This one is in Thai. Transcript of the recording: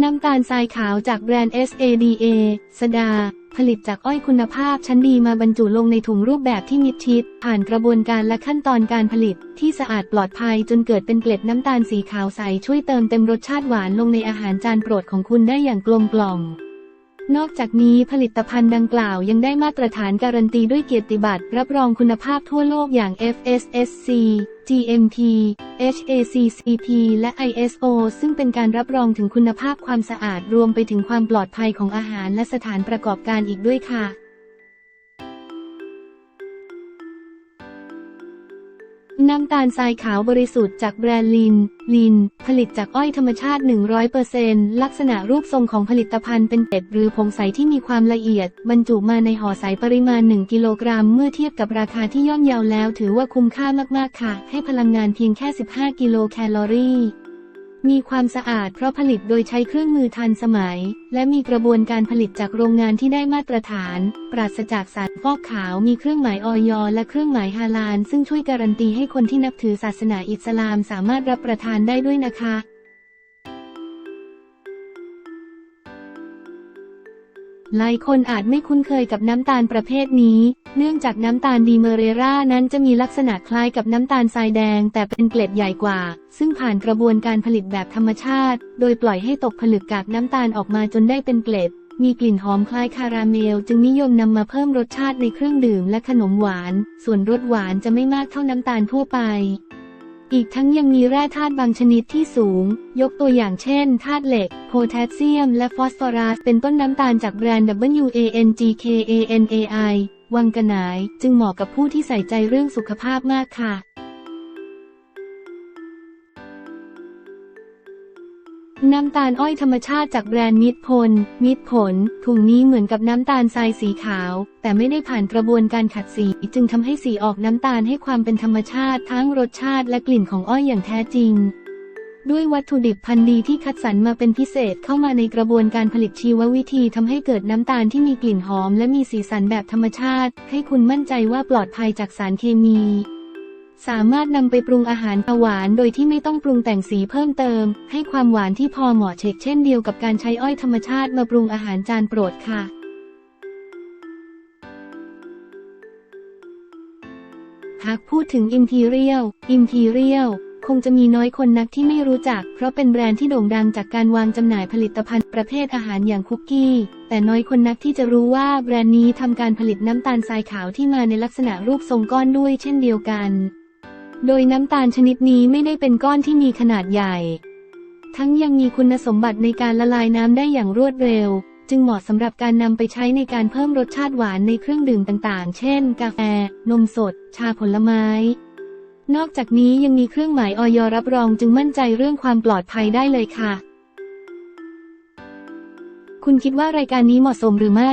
น้ำตาลทรายขาวจากแบรนด์ SADA สดา ผลิตจากอ้อยคุณภาพชั้นดีมาบรรจุลงในถุงรูปแบบที่มิดชิด ผ่านกระบวนการและขั้นตอนการผลิต ที่สะอาดปลอดภัยจนเกิดเป็นเกล็ดน้ำตาลสีขาวใสช่วยเติมเต็มรสชาติหวานลงในอาหารจานโปรดของคุณได้อย่างกลมกล่อม นอกจากนี้ผลิตภัณฑ์ดังกล่าวยังได้มาตรฐานการันตีด้วยเกียรติบัตร รับรองคุณภาพทั่วโลกอย่าง FSSC GMP HACCP และ ISO ซึ่งเป็นการรับรองถึงคุณภาพความสะอาดรวมไปถึงความปลอดภัยของอาหารและสถานประกอบการอีกด้วยค่ะ น้ำตาลทรายขาวบริสุทธิ์จากแบรนด์ลิน ลิน ผลิตจากอ้อยธรรมชาติ 100%ลักษณะรูปทรงของผลิตภัณฑ์เป็นเป็ดหรือผงใสที่มีความละเอียด บรรจุมาในห่อใสปริมาณ 1 กิโลกรัม เมื่อเทียบกับราคาที่ย่อมเยาวแล้ว ถือว่าคุ้มค่ามากๆค่ะ ให้พลังงานเพียงแค่ 15 กิโลแคลอรี่ มีความสะอาดเพราะผลิตโดยใช้เครื่องมือทันสมัย และมีกระบวนการผลิตจากโรงงานที่ได้มาตรฐาน ปราศจากสารฟอกขาวมีเครื่องหมายออยและเครื่องหมายฮาลาลซึ่งช่วยการันตีให้คนที่นับถือศาสนาอิสลามสามารถรับประทานได้ด้วยนะคะ หลายคนอาจไม่คุ้นเคยกับน้ำตาลประเภทนี้ เนื่องจากน้ำตาลดีเมเรรานั้นจะมีลักษณะคล้ายกับน้ำตาลทรายแดง แต่เป็นเกล็ดใหญ่กว่า ซึ่งผ่านกระบวนการผลิตแบบธรรมชาติ โดยปล่อยให้ตกผลึกกากน้ำตาลออกมาจนได้เป็นเกล็ด มีกลิ่นหอมคล้ายคาราเมล จึงนิยมนำมาเพิ่มรสชาติในเครื่องดื่มและขนมหวาน ส่วนรสหวานจะไม่มากเท่าน้ำตาลทั่วไป อีกทั้งยังมีแร่ธาตุบางชนิดที่สูง ยกตัวอย่างเช่นธาตุเหล็ก โพแทสเซียม และฟอสฟอรัส เป็นต้นน้ำตาลจากแบรนด์ WANGKANAI วังกะนาย จึงเหมาะกับผู้ที่ใส่ใจเรื่องสุขภาพมากค่ะ น้ำตาลอ้อยธรรมชาติจากแบรนด์มิตรพล มิตรผล ถุงนี้เหมือนกับน้ำตาลทรายสีขาว แต่ไม่ได้ผ่านกระบวนการขัดสี จึงทำให้สีออกน้ำตาลให้ความเป็นธรรมชาติทั้งรสชาติและกลิ่นของอ้อยอย่างแท้จริง ด้วยวัตถุดิบพันธุ์ดีที่คัดสรรมาเป็นพิเศษเข้ามาในกระบวนการผลิตชีววิธีทำให้เกิดน้ำตาลที่มีกลิ่นหอม และมีสีสันแบบธรรมชาติ ให้คุณมั่นใจว่าปลอดภัยจากสารเคมี สามารถนำไปปรุงอาหารหวานโดยที่ไม่ต้องปรุงแต่งสีเพิ่มเติม ให้ความหวานที่พอเหมาะเชกเช่นเดียวกับการใช้อ้อยธรรมชาติมาปรุงอาหารจานโปรดค่ะ หากพูดถึง Imperial Imperial คงจะมีน้อยคนนักที่ไม่รู้จัก เพราะเป็นแบรนด์ที่โด่งดังจากการวางจำหน่ายผลิตภัณฑ์ประเภทอาหารอย่างคุกกี้ แต่น้อยคนนักที่จะรู้ว่าแบรนด์นี้ทำการผลิตน้ำตาลทรายขาวที่มาในลักษณะรูปทรงก้อนด้วยเช่นเดียวกัน โดยน้ำตาลชนิดนี้ไม่ได้เป็นก้อนที่มีขนาดใหญ่ ทั้งยังมีคุณสมบัติในการละลายน้ำได้อย่างรวดเร็ว จึงเหมาะสำหรับการนำไปใช้ในการเพิ่มรสชาติหวานในเครื่องดื่มต่างๆ เช่น กาแฟ นมสด ชาผลไม้ นอกจากนี้ยังมีเครื่องหมายออยรับรองจึงมั่นใจเรื่องความปลอดภัยได้เลยค่ะ คุณคิดว่ารายการนี้เหมาะสมหรือไม่